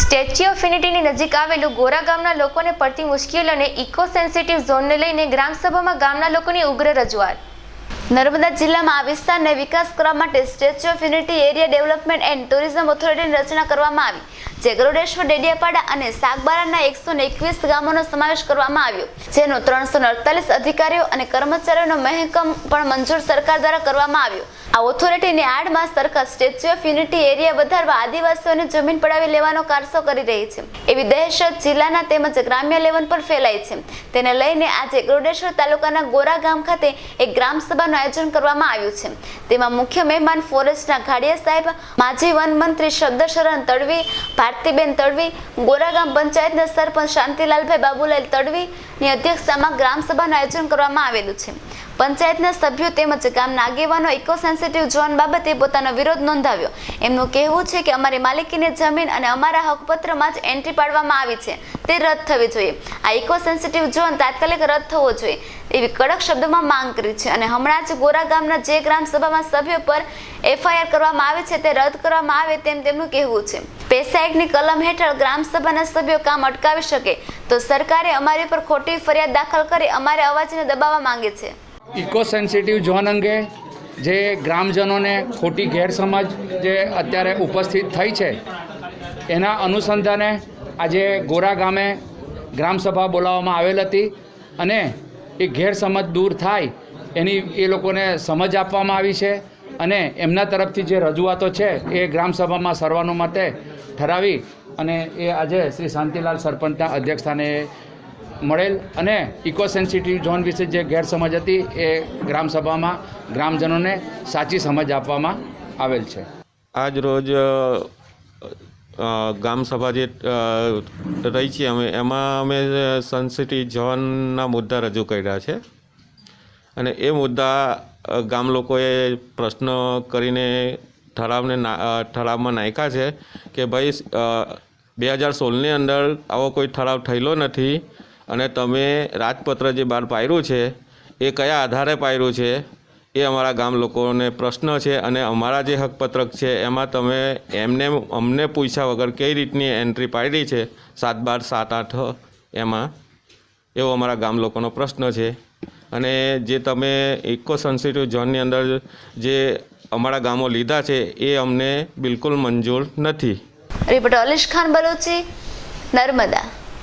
Statue of યુનિટીની નજીક આવેલું ગોરા ગામના લોકોને પડતી મુશ્કેલીઓને ઇકો સેન્સિટિવ ઝોનને લઈને ગ્રામસભામાં ગામના લોકોની ઉગ્ર રજૂઆત. નર્મદા જિલ્લામાં આ વિસ્તારને વિકાસ કરવા માટે statue of unity area development and tourism ઓથોરિટીની રચના કરવામાં આવી. જે ગરુડેશ્વર ડેડિયાપાડા અને સાગબારાના એકસો એકવીસ ગામોનો સમાવેશ કરવામાં આવ્યો, જેનો ત્રણસો અડતાલીસ અધિકારીઓ અને કર્મચારીઓનો મહેકમ પણ મંજૂર સરકાર દ્વારા કરવામાં આવ્યો. આ ઓથોરિટીની આડમાં સરકાર સ્ટેચ્યુ ઓફ યુનિટી એરિયા વધારવા આદિવાસીઓને જમીન પડાવી લેવાનો કારસો કરી રહી છે. એવી દહેશત જિલ્લાના તેમજ ગ્રામ્ય લેવલ પર ફેલાઈ છે. તેને લઈને આજે ગરુડેશ્વર તાલુકાના ગોરા ગામ ખાતે એક ગ્રામ સભાનું આયોજન કરવામાં આવ્યું છે. તેમાં મુખ્ય મહેમાન ફોરેસ્ટના ઘાડિયા સાહેબ, માજી વન મંત્રી શબ્દ શરણ તડવી ભારતીબેન તડવી ગોરાગામ પંચાયતના સરપંચ શાંતિલાલભાઈ બાબુલાલ તડવીની અધ્યક્ષતામાં ગ્રામસભાનું આયોજન કરવામાં આવેલું છે. પંચાયતના સભ્યો તેમજ ગામના આગેવાનો ઇકો સેન્સિટિવ ઝોન બાબતે પોતાનો વિરોધ નોંધાવ્યો. એમનું કહેવું છે કે અમારી માલિકીની જમીન અને અમારા હકપત્રમાં જ એન્ટ્રી પાડવામાં આવી છે. તે રદ થવી જોઈએ. આ ઇકો સેન્સિટિવ ઝોન તાત્કાલિક રદ થવો જોઈએ. એવી કડક શબ્દોમાં માંગ કરી છે અને હમણાં જ ગોરા ગામના જે ગ્રામ સભામાં સભ્યો પર એફઆઈઆર કરવામાં આવે છે તે રદ કરવામાં આવે તેમ તેમનું કહેવું છે. પેસા એક્ટની કલમ હેઠળ ગ્રામ સભાના સભ્યો કામ અટકાવી શકે તો સરકારે અમારી પર ખોટી ફરિયાદ દાખલ કરી અમારે અવાજને દબાવવા માંગે છે. ઇકો સેન્સિટિવ ઝોન અંગે જે ગ્રામજનોને ખોટી ગેરસમજ જે અત્યારે ઉપસ્થિત થઈ છે, એના અનુસંધાને આજે ગોરા ગામે ગ્રામસભા બોલાવવામાં આવેલ હતી અને એ ગેરસમજ દૂર થાય એની એ લોકોને સમજ આપવામાં આવી છે અને એમના તરફથી જે રજૂઆતો છે એ ગ્રામસભામાં સર્વાનુમતે ઠરાવી અને એ આજે શ્રી શાંતિલાલ સરપંચના અધ્યક્ષસ્થાને મળેલ અને ઇકો સેન્સિટિવ ઝોન વિશે જે ગેરસમજ હતી એ ગ્રામસભામાં ગ્રામજનોને સાચી સમજ આપવામાં આવેલ છે. આજ રોજ અ, અ, ગામ સભા જે રહી છે અમે એમાં અમે સનસિટી ઝોનના મુદ્દા રજૂ કર્યા છે. અને એ મુદ્દા ગામ લોકોએ પ્રશ્ન કરીને ઠરાવને ઠરાવમાં નાખ્યા છે કે ભાઈ બે હજાર સોળની અંદર આવો કોઈ ઠરાવ થયેલો નથી. અને તમે રાજપત્ર જે બહાર પાડ્યું છે, એ કયા આધારે પાડ્યું છે, એ અમારા ગામ લોકોને પ્રશ્ન છે અને અમારા જે હકપત્રક છે, એમાં તમે એમને, અમને પૂછ્યા વગર કઈ રીતની એન્ટ્રી પાડી છે, સાત બાર સાત આઠ, એમાં, એવો અમારા ગામ લોકોનો પ્રશ્ન છે. અને જે તમે ઇકો સેન્સિટિવ ઝોનની અંદર જે અમારા ગામો લીધા છે, એ અમને બિલકુલ મંજૂર નથી. રિપોર્ટર અલીશ ખાન બલોચી નર્મદા.